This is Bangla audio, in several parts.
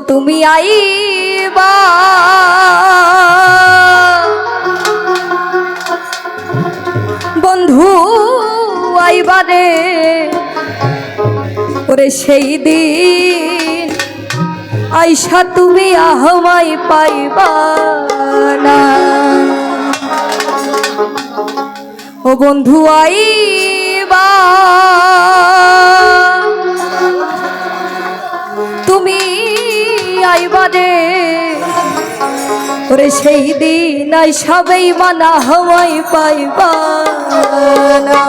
তুমি আইবা। বন্ধু, আইবা রে। ওরে সেই দিন আইসা তুমি আহমাই পাইবা না। ও বন্ধু, আইবা। তুমি আইবা বাদে। ওরে সেই দিন আই সবাই মানা হওয়াই পাইবা না।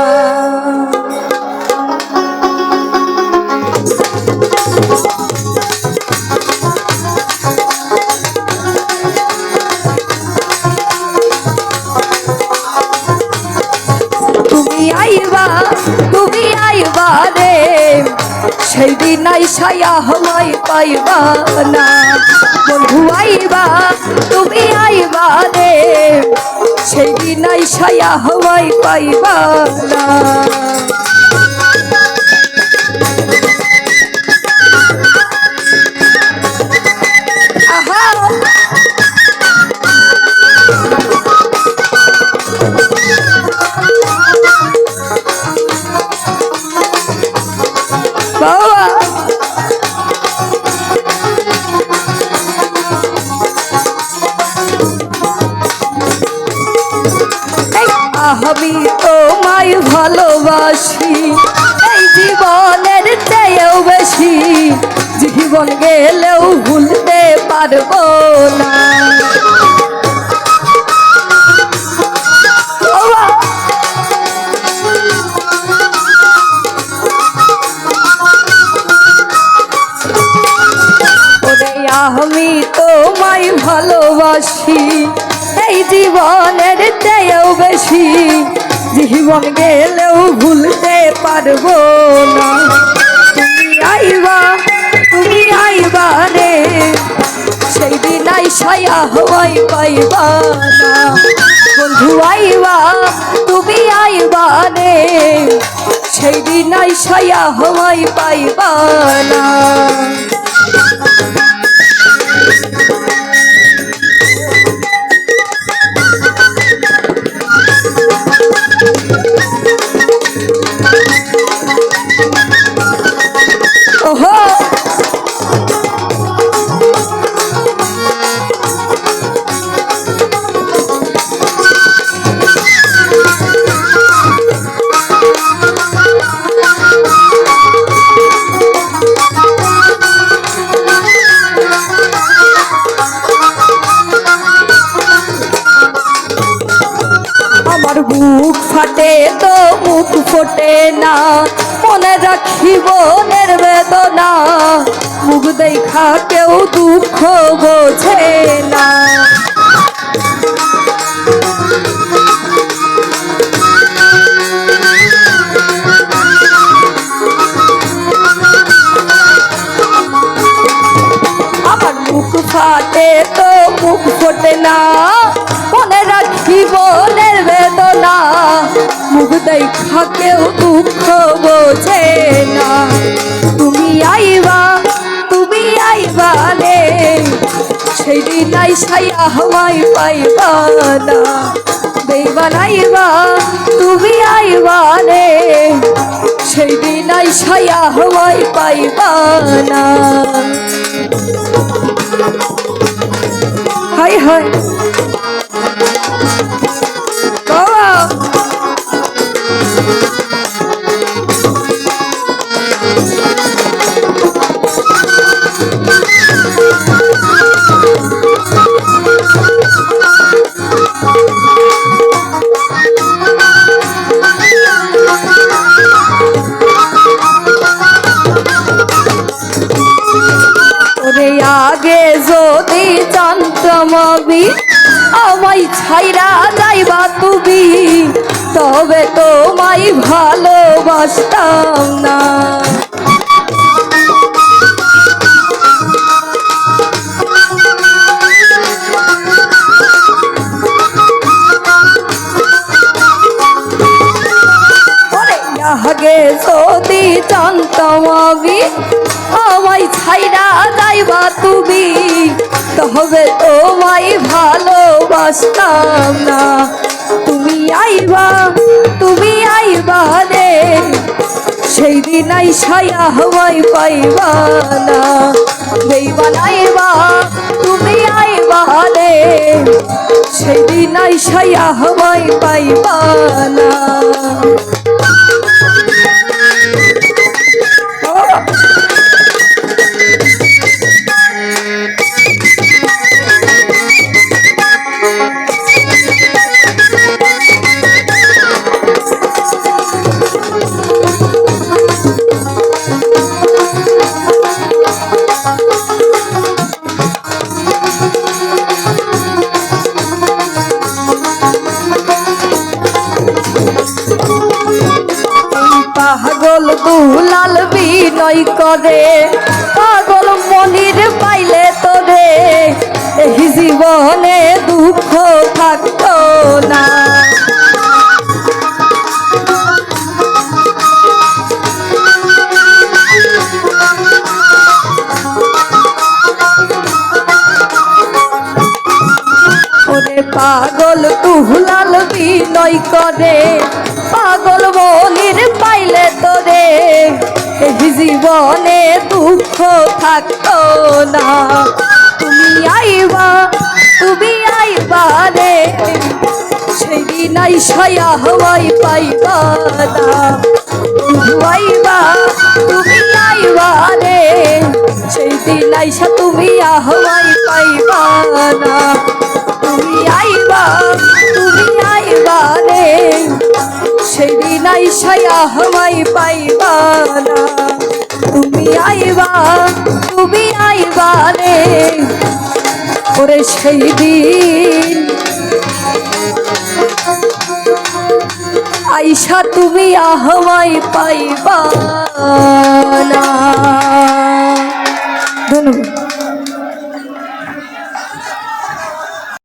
সেই দিন আই হমাই পাইবা না। বন্ধু, আইবা, তুমি আইবা রে। সেই দিন আই হমাই পাইবা না। আমি তোমায় ভালোবাসি এই জীবনের চেয়েও বেশি। জীবন গেলেও ভুলতে পারব না। আমি তোমায় ভালোবাসি। এই জীবনের চেয়েও বেশি। জীবন গেলেও ভুলতে পারব না। তুমি আইবা তুমি আইবা রে। সেই দিন আইসায়া হওয়াই পাইবা না। বন্ধু আইবা, তুমি আইবা রে। সেই দিন আইসায়া হওয়াই পাইবা না। Thank you. বুক ফাটে তো মুখ ফোটে না। মনে রাখি বোনের বেদনা। মুখ দেখা কেউ দুঃখ বোঝে না। কেউ দুঃখ বোঝে না। তুমি আইবা তুমি আইবা রে। সেই দিন আই সাইয়া হওয়াই পাইবা না। বেইমান আইবা তুমি আইবা রে। সেই দিন আই সাইয়া হওয়াই পাইবা না। হাই হাই। আগে যদি চন্দ্রমবি আমি আমায় ছাইরা যাইবা তুমি। তবে তোমায় ভালোবাসতাম না। ছাইরা তুমি, তবে তোমায় ভালোবাসতাম না। তুমি আইবা তুমি আইবা রে সেই দিন আইসায়া হওয়াই পাইবা না। বেইমান আইবা তুমি আইবা রে সেই দিন আইসায়া হওয়াই পাইবা না। পাগল দুলাল বিনয় করে। পাগল মনির পাইলে তোরে। এই জীবনে দুঃখ থাকতো না। পাগল তুহলাল বিনয় করে। জীবনে দুঃখ থাকতো না। তুমি আইবা তুমি আইবা রে। সেই দিন আইসায়া হওয়াই পাইবা না। আইবা, তুমি আইবা রে। সেই দিন আইসা তুমি আহ্বাই পাইবা না। তুমি আইবা, তুমি আইসায়া আমায় পাইবা তুমি আইবা তুমি আইবা রে। ওরে সেই দিন আইসা তুমি আহমাই পাইবা না।